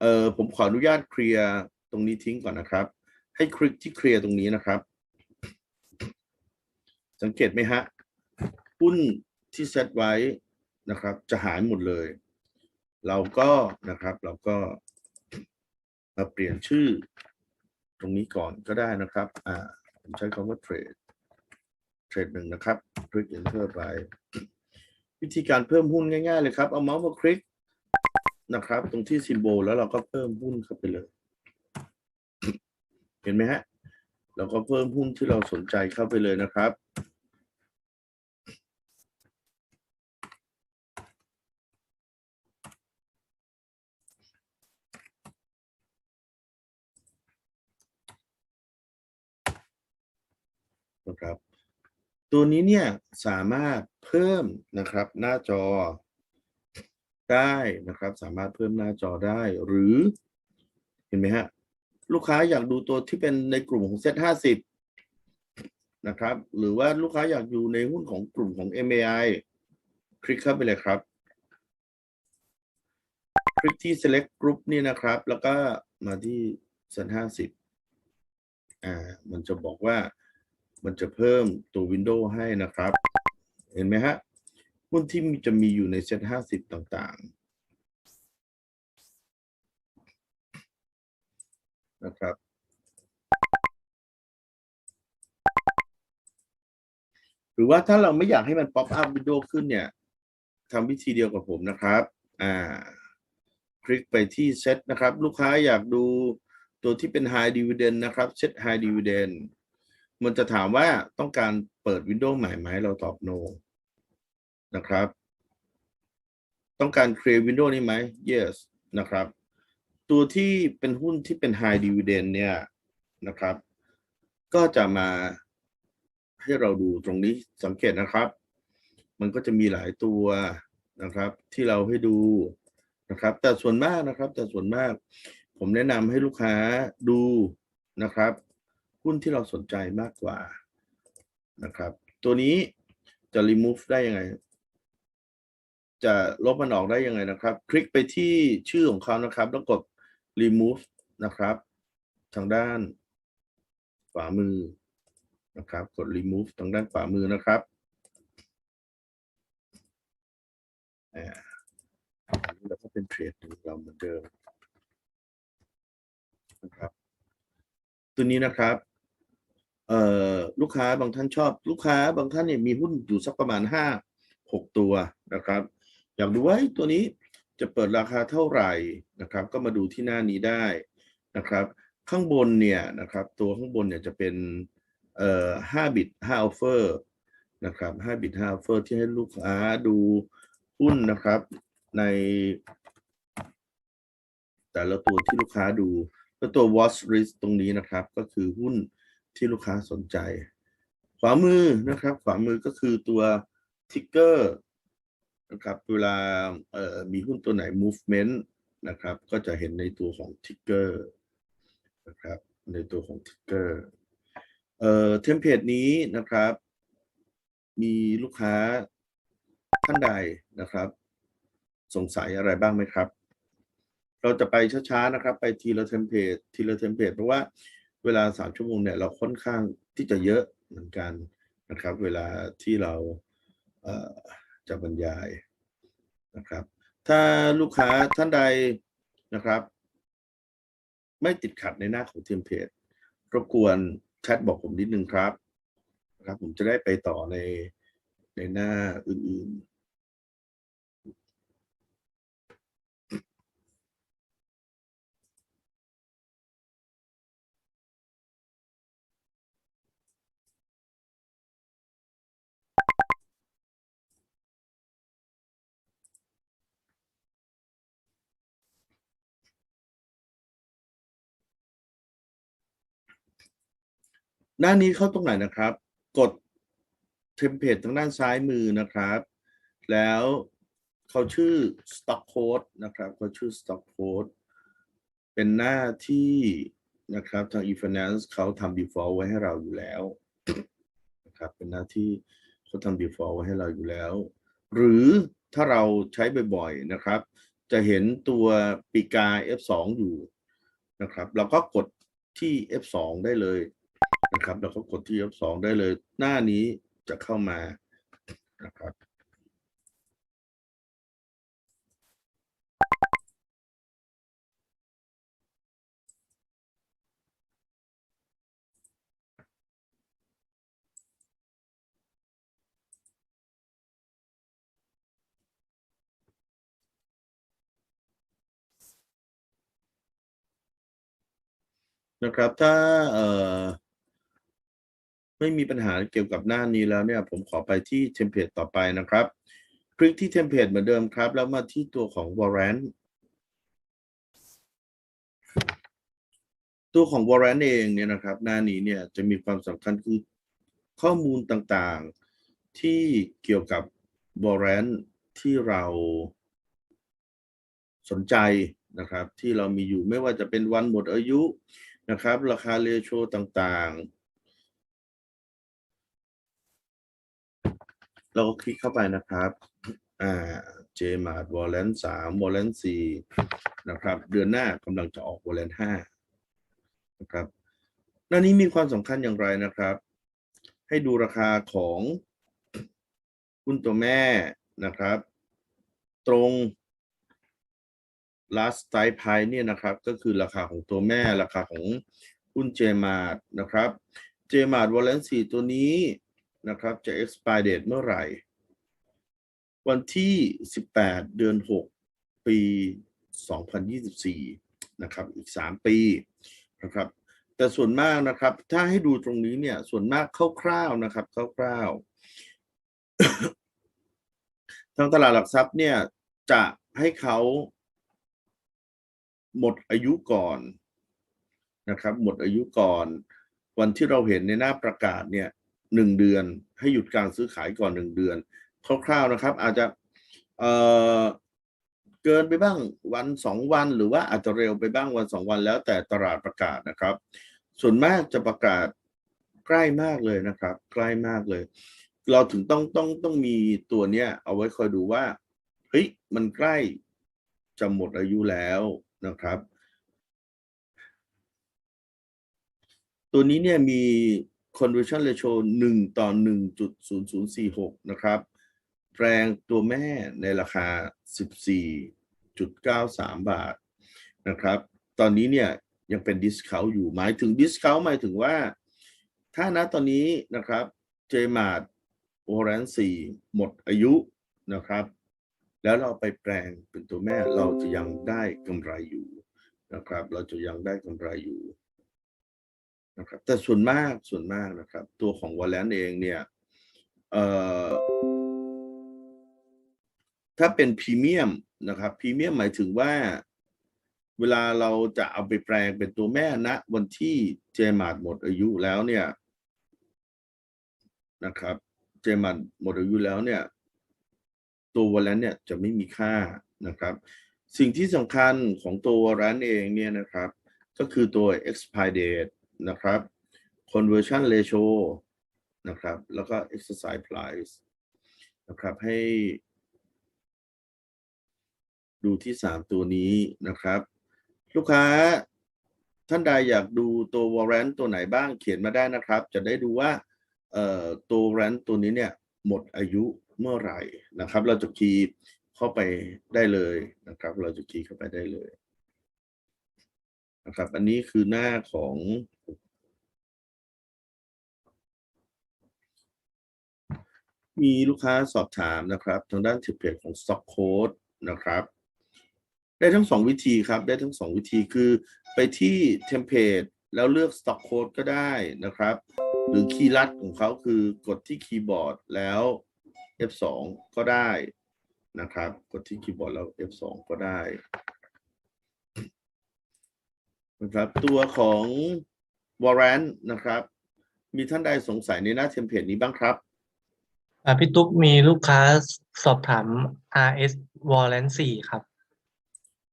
เออผมขออนุญาตเคลียร์ตรงนี้ทิ้งก่อนนะครับ ให้คลิกที่เคลียร์ตรงนี้นะครับ สังเกตไหมฮะหุ้นที่เซตไว้นะครับ จะหายหมดเลย เราก็นะครับ เราก็มาเปลี่ยนชื่อ ตรงนี้ก่อนก็ได้นะครับ อ่าผมใช้คำว่าเทรดเทรดหนึ่งนะครับคลิก enter ไป วิธีการเพิ่มหุ้นง่ายๆเลยครับ เอาเมาส์มาคลิกนะครับ ตรงที่ซิมโบลแล้วเราก็เพิ่มหุ้นเข้าไปเลย เห็นไหมฮะเราก็เพิ่มหุ้นที่เราสนใจเข้าไปเลยนะครับนะครับ ตัวนี้เนี่ยสามารถ เพิ่มนะครับหน้าจอได้นะครับ สามารถเพิ่มหน้าจอได้หรือเห็นไหมฮะลูกค้าอยากดูตัวที่เป็นในกลุ่มของเซ็ตห้าสิบนะครับ หรือว่าลูกค้าอยากอยู่ในหุ้นของกลุ่มของ MAI คลิกเข้าไปเลยครับ คลิกที่ select group นี่นะครับ แล้วก็มาที่เซ็ตห้าสิบอ่ามันจะบอกว่ามันจะเพิ่มตัววินโดว์ให้นะครับ เห็นไหมฮะหุ้นที่จะมีอยู่ในเซ็ตห้าสิบต่างๆ นะครับ หรือว่าถ้าเราไม่อยากให้มันป๊อปอัพวินโดว์ขึ้นเนี่ยทำวิธีเดียวกับผมนะครับ อ่า คลิกไปที่เซตนะครับ ลูกค้าอยากดูตัวที่เป็น High Dividend นะครับเซต High Dividend มันจะถามว่าต้องการเปิดวินโดว์ใหม่ไหมเราตอบ no นะครับ ต้องการ create window นี้ไหม yes นะครับ ตัวที่เป็นหุ้นที่เป็น high dividend เนี่ยนะครับ ก็จะมาให้เราดูตรงนี้สังเกตนะครับ มันก็จะมีหลายตัวนะครับ ที่เราให้ดูนะครับ แต่ส่วนมากนะครับ แต่ส่วนมาก ผมแนะนำให้ลูกค้าดูนะครับ หุ้นที่เราสนใจมากกว่านะครับ ตัวนี้จะ remove ได้ยังไง จะลบมันออกได้ยังไงนะครับ คลิกไปที่ชื่อของเขานะครับ แล้วกด remove นะครับ ทางด้านขวามือนะครับ กด remove ทางด้านขวามือนะครับอ่าอันนี้เราก็เป็นเทรดหนึ่งเราเหมือนเดิมนะครับตัวนี้นะครับเอ่อลูกค้าบางท่านชอบ ลูกค้าบางท่านเนี่ยมีหุ้นอยู่สักประมาณห้าหกตัวนะครับ อยากดูว่าตัวนี้จะเปิดราคาเท่าไหร่นะครับ ก็มาดูที่หน้านี้ได้นะครับ ข้างบนเนี่ยนะครับ ตัวข้างบนเนี่ยจะเป็นเอ่อห้าบิตห้าออฟเฟอร์นะครับห้าบิตห้าออฟเฟอร์ที่ให้ลูกค้าดูหุ้นนะครับใน แต่ละตัวที่ลูกค้าดูแล้วตัว watch list ตรงนี้นะครับ ก็คือหุ้นที่ลูกค้าสนใจ ขวามือนะครับ ขวามือก็คือตัวทิกเกอร์ นะครับเวลาเอ่อมีหุ้นตัวไหน movement นะครับ ก็จะเห็นในตัวของทิกเกอร์นะครับ ในตัวของทิกเกอร์เอ่อเทมเพลตนี้นะครับ มีลูกค้าท่านใดนะครับ สงสัยอะไรบ้างไหมครับ เราจะไปช้าๆนะครับ ไปทีละเทมเพลตทีละเทมเพลตเพราะว่าเวลาสามชั่วโมงเนี่ยเราค่อนข้างที่จะเยอะเหมือนกันนะครับ เวลาที่เราเอ่อ จะบรรยายนะครับ ถ้าลูกค้าท่านใดนะครับ ไม่ติดขัดในหน้าของเทมเพลตรบกวนแชทบอกผมนิดนึงครับนะครับ ผมจะได้ไปต่อในในหน้าอื่นๆ หน้านี้เข้าตรงไหนนะครับ กดเทมเพลตทางด้านซ้ายมือนะครับ แล้วเขาชื่อ stock code นะครับเขาชื่อ stock code เป็นหน้าที่นะครับทาง e-finance เขาทำ default ไว้ให้เราอยู่แล้วนะครับเป็นหน้าที่เขาทำ default ไว้ให้เราอยู่แล้ว หรือถ้าเราใช้บ่อยๆนะครับ จะเห็นตัวปีกา F2 อยู่นะครับเราก็กดที่ F2 ได้เลย นะครับเราก็กดที่ F2 ได้เลย หน้านี้จะเข้ามานะครับนะครับถ้าเอ่อ ไม่มีปัญหาเกี่ยวกับหน้านี้แล้วเนี่ยผมขอไปที่เทมเพลตต่อไปนะครับ คลิกที่เทมเพลตเหมือนเดิมครับ แล้วมาที่ตัวของ warrant ตัวของ warrant เองเนี่ยนะครับ หน้านี้เนี่ยจะมีความสำคัญคือข้อมูลต่างๆที่เกี่ยวกับ warrant ที่เราสนใจนะครับ ที่เรามีอยู่ไม่ว่าจะเป็นวันหมดอายุนะครับ ราคาเรโชต่างๆ เราก็คลิกเข้าไปนะครับอ่า JMart Warrant 3 Warrant 4นะครับ เดือนหน้ากำลังจะออก Warrant 5นะครับ หน้านี้มีความสำคัญอย่างไรนะครับ ให้ดูราคาของหุ้นตัวแม่นะครับ ตรง last strike price เนี่ยนะครับ ก็คือราคาของตัวแม่ราคาของหุ้น JMart นะครับ JMart Warrant 4ตัวนี้ นะครับจะ expire date เมื่อไหร่ วันที่ 18 เดือน 6 ปี 2024 นะครับ อีก 3 ปีนะครับแต่ส่วนมากนะครับ ถ้าให้ดูตรงนี้เนี่ย ส่วนมากคร่าวๆนะครับคร่าวๆทางตลาดหลักทรัพย์เนี่ยจะให้เขาหมดอายุก่อนนะครับ หมดอายุก่อน วันที่เราเห็นในหน้าประกาศเนี่ย หนึ่งเดือน ให้หยุดการซื้อขายก่อนหนึ่งเดือน คร่าวๆนะครับ อาจจะเอ่อเกินไปบ้างวันสองวัน หรือว่าอาจจะเร็วไปบ้างวันสองวันแล้วแต่ตลาดประกาศนะครับ ส่วนมากจะประกาศใกล้มากเลยนะครับ ใกล้มากเลย เราถึงต้องต้องต้องมีตัวเนี้ย เอาไว้คอยดูว่าเฮ้ยมันใกล้จะหมดอายุแล้วนะครับ ตัวนี้เนี่ยมี conversion ratio 1 ต่อ 1.0046 นะครับแรงตัวแม่ในราคา 14.93 บาทนะครับ ตอนนี้เนี่ยยังเป็น discount อยู่หมายถึง discount หมายถึงว่า ถ้านะตอนนี้นะครับ JMart Orange 4หมดอายุนะครับ แล้วเราไปแปลงเป็นตัวแม่เราจะยังได้กำไรอยู่นะครับ เราจะยังได้กำไรอยู่ นะครับแต่ส่วนมากส่วนมากนะครับ ตัวของวอลเลนเองเนี่ยเอ่อถ้าเป็นพรีเมียมนะครับพรีเมียมหมายถึงว่า เวลาเราจะเอาไปแปลงเป็นตัวแม่ณวันที่เจมาร์ดหมดอายุแล้วเนี่ยนะครับ เจมาร์ดหมดอายุแล้วเนี่ย ตัววอลเลนเนี่ยจะไม่มีค่านะครับ สิ่งที่สำคัญของตัววอลเลนเองเนี่ยนะครับ ก็คือตัว expire date นะครับ conversion ratio นะครับ แล้วก็ exercise price นะครับ ให้ ดูที่ 3 ตัวนี้นะครับ ลูกค้าท่านใดอยากดูตัว warrant ตัวไหนบ้างเขียนมาได้นะครับ จะได้ดูว่าตัว warrant ตัวนี้เนี่ยหมดอายุเมื่อไหร่นะครับ เราจะคีย์เข้าไปได้เลยนะครับ เราจะคีย์เข้าไปได้เลย นะครับ อันนี้คือหน้าของมีลูกค้าสอบถามนะครับ ทางด้านเทเพจของ Stock Code นะครับ ได้ทั้งสองวิธีครับ ได้ทั้งสองวิธีคือไปที่เทมเพลตแล้วเลือก Stock Code ก็ได้นะครับ หรือคีย์ลัดของเขาคือกดที่คีย์บอร์ดแล้ว F2 ก็ได้นะครับ กดที่คีย์บอร์ดแล้ว F2 ก็ได้ นะครับตัวของ Warrant นะครับ มีท่านใดสงสัยในหน้าเทมเพลตนี้บ้างครับอ่าพี่ตุ๊กมีลูกค้าสอบถาม RS Warrant 4 ครับ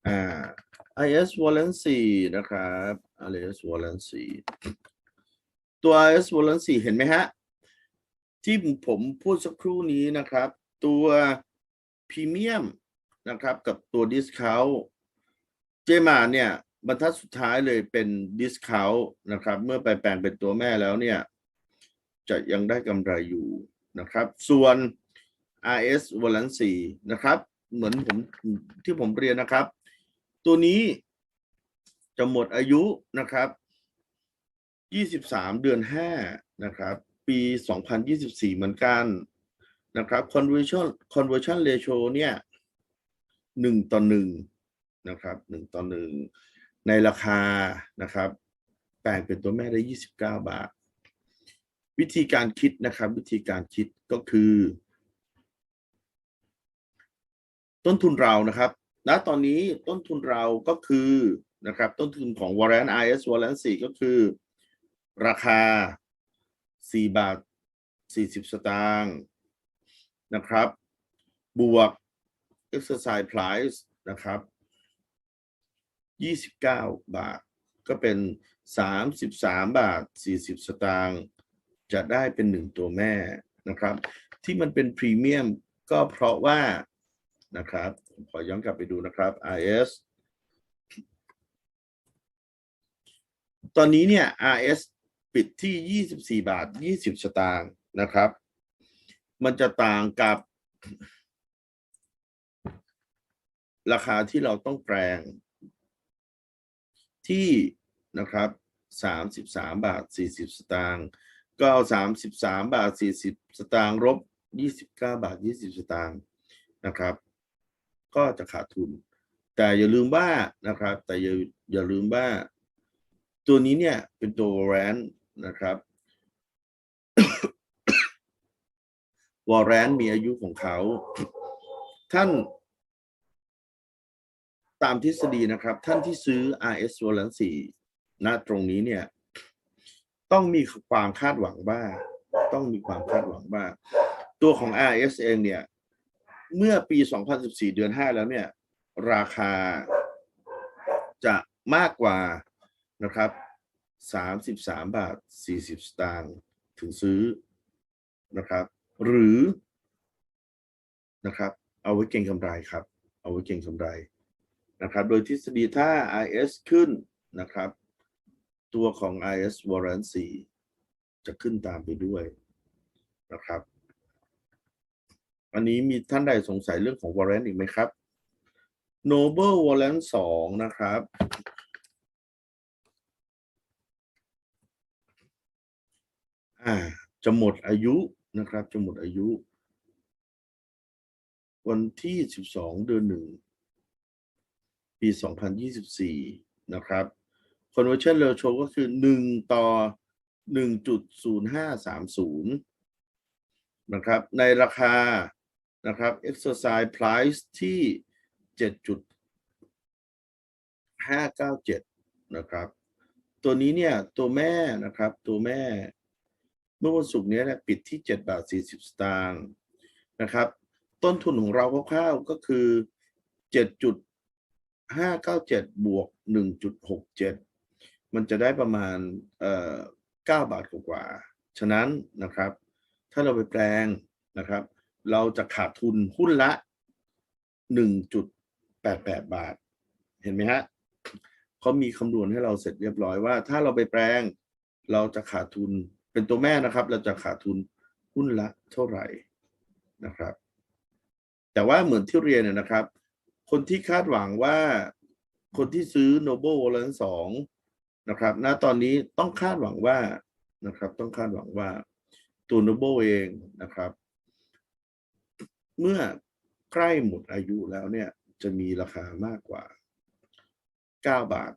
อ่า IS Wallet 4 นะครับ IS Wallet 4 ตัว IS Wallet 4 เห็นไหมฮะ ที่ผมพูดสักครู่นี้นะครับ ตัวพรีเมียมนะครับกับตัวดิสคาวเจมาเนี่ย บรรทัดสุดท้ายเลยเป็นดิสคาวนะครับ เมื่อไปแปลงเป็นตัวแม่แล้วเนี่ย จะยังได้กำไรอยู่นะครับ ส่วน RS วอลันสีนะครับ เหมือนผมที่ผมเรียนนะครับ ตัวนี้จะหมดอายุนะครับ 23 เดือน 5 นะครับ ปี 2024 เหมือนกันนะครับ conversion conversion ratio เนี่ย 1 ต่อ 1 นะครับ 1 ต่อ 1 ในราคานะครับแปลงเป็นตัวแม่ได้ 29 บาท วิธีการคิดนะครับ วิธีการคิดก็คือ ต้นทุนเรานะครับณตอนนี้ต้นทุนเราก็คือนะครับ ต้นทุนของ Warrant IS Warrant 4 ก็คือ ราคา 4 บาท 40 สตางค์นะครับ บวก exercise price นะครับ 29 บาท ก็เป็น 33 บาท 40 สตางค์จะได้เป็นหนึ่งตัวแม่นะครับ ที่มันเป็นพรีเมียมก็เพราะว่านะครับขอย้อนกลับไปดูนะครับ RS ตอนนี้เนี่ย RS ปิดที่ 24 บาท 20 สตางค์นะครับ มันจะต่างกับราคาที่เราต้องแปลง ที่นะครับ33 บาท 40 สตางค์ก็เอา33 บาท 40 สตางค์ลบ29 บาท 20 สตางค์นะครับ ก็จะขาดทุน แต่อย่าลืมว่านะครับ แต่อย่าอย่าลืมว่า ตัวนี้เนี่ยเป็นตัววอร์เรนนะครับวอร์เรนมีอายุของเขา ท่าน ตามทฤษฎีนะครับ ท่านที่ซื้อ RS w a r r a n t 4ณตรงนี้เนี่ย ต้องมีความคาดหวังว่า ต้องมีความคาดหวังว่า ตัวของ RS เองเนี่ย เมื่อปี 2014 เดือน 5 แล้วเนี่ย ราคาจะมากกว่านะครับ 33 บาท 40 สตางค์ถึงซื้อนะครับ หรือนะครับ เอาไว้เก็งกำไรครับ เอาไว้เก็งกำไร นะครับ โดยทฤษฎีถ้า IS ขึ้นนะครับ ตัวของ IS Warrant 4จะขึ้นตามไปด้วยนะครับ อันนี้มีท่านใดสงสัยเรื่องของ Warrant อีกไหมครับ Noble Warrant 2 นะครับอ่าจะหมดอายุนะครับ จะหมดอายุ วันที่ 12 เดือนหนึ่ง ปี 2024 นะครับ conversion ratio ก็คือ 1 ต่อ 1.0530 นะครับ ในราคานะครับ exercise price ที่ 7.597 นะครับ ตัวนี้เนี่ย ตัวแม่นะครับ ตัวแม่ เมื่อวันศุกร์นี้เนี่ยปิดที่ 7 บาท 40 สตางค์นะครับ ต้นทุนของเราคร่าวๆก็คือ 7.597บวก1.67มันจะได้ประมาณเอ่อ9บาทกว่าๆฉะนั้นนะครับ ถ้าเราไปแปลงนะครับ เราจะขาดทุนหุ้นละ1.88บาท เห็นไหมฮะเขามีคำนวณให้เราเสร็จเรียบร้อยว่า ถ้าเราไปแปลง เราจะขาดทุนเป็นตัวแม่นะครับ เราจะขาดทุนหุ้นละเท่าไหร่นะครับ แต่ว่าเหมือนที่เรียนเนี่ยนะครับ คนที่คาดหวังว่าคนที่ซื้อ Noble Warrant 2นะครับณตอนนี้ต้องคาดหวังว่านะครับ ต้องคาดหวังว่าตัว Noble เองนะครับ เมื่อใกล้หมดอายุแล้วเนี่ย จะมีราคามากกว่า 9 บาท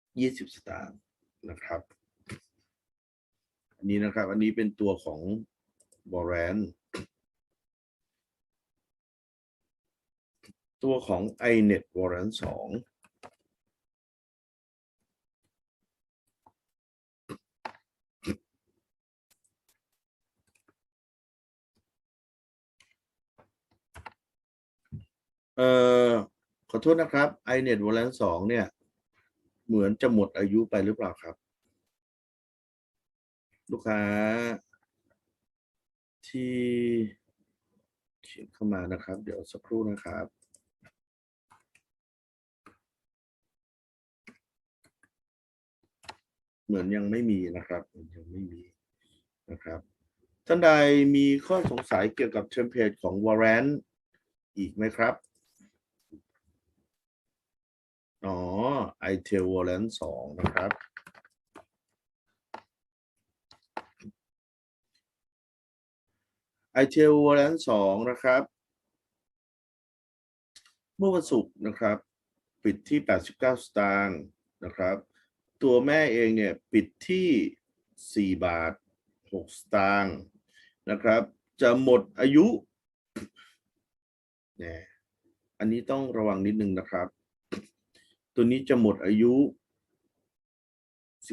20 สตางค์นะครับ อันนี้นะครับ อันนี้เป็นตัวของบอแรน ตัวของ iNet Warrant 2เอ่อขอโทษนะครับ iNet Warrant 2เนี่ย เหมือนจะหมดอายุไปหรือเปล่าครับ ลูกค้า ที่เขียนเข้ามานะครับ เดี๋ยวสักครู่นะครับ เหมือนยังไม่มีนะครับยังไม่มีนะครับ ท่านใดมีข้อสงสัยเกี่ยวกับเทมเพลตของ Warrant อีกไหมครับ อ๋อ iTail Warrant 2 นะครับ iTail Warrant 2 นะครับ เมื่อวันศุกร์นะครับ ปิดที่ 89 สตางค์นะครับ ตัวแม่เองเนี่ยปิดที่ 4 บาท 6 สตางค์นะครับ จะหมดอายุเนี่ยอันนี้ต้องระวังนิดนึงนะครับ ตัวนี้จะหมดอายุ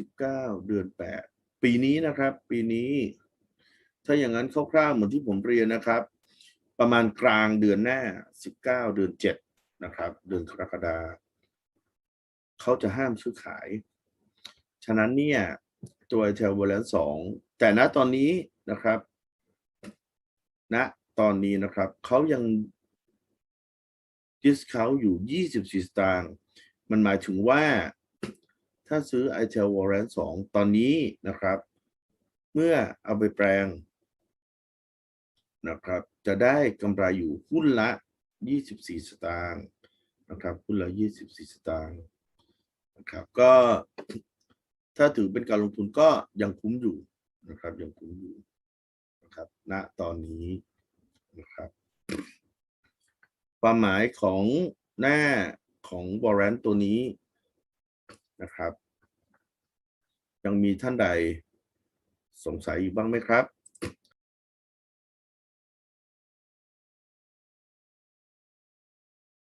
19 เดือน 8 ปีนี้นะครับ ปีนี้ ถ้าอย่างนั้นคร่าวๆเหมือนที่ผมเรียนนะครับ ประมาณกลางเดือนหน้า 19 เดือน 7 นะครับ เดือนกรกฎาเขาจะห้ามซื้อขาย ฉะนั้นเนี่ยตัวเทลเวลนสองแต่ณตอนนี้นะครับณตอนนี้นะครับเขายังดิสคาวอยู่ 24 สตางค์มันหมายถึงว่าถ้าซื้อ i t e l Warrant 2 ตอนนี้นะครับ เมื่อเอาไปแปลงนะครับ จะได้กำไรอยู่หุ้นละ 24 สตางค์นะครับหุ้นละ 24 สตางค์นะครับ ก็ ถ้าถือเป็นการลงทุนก็ยังคุ้มอยู่นะครับ ยังคุ้มอยู่นะครับ ณตอนนี้นะครับ ความหมายของหน้าของบอร์แดนตัวนี้นะครับ ยังมีท่านใดสงสัยอยู่บ้างไหมครับ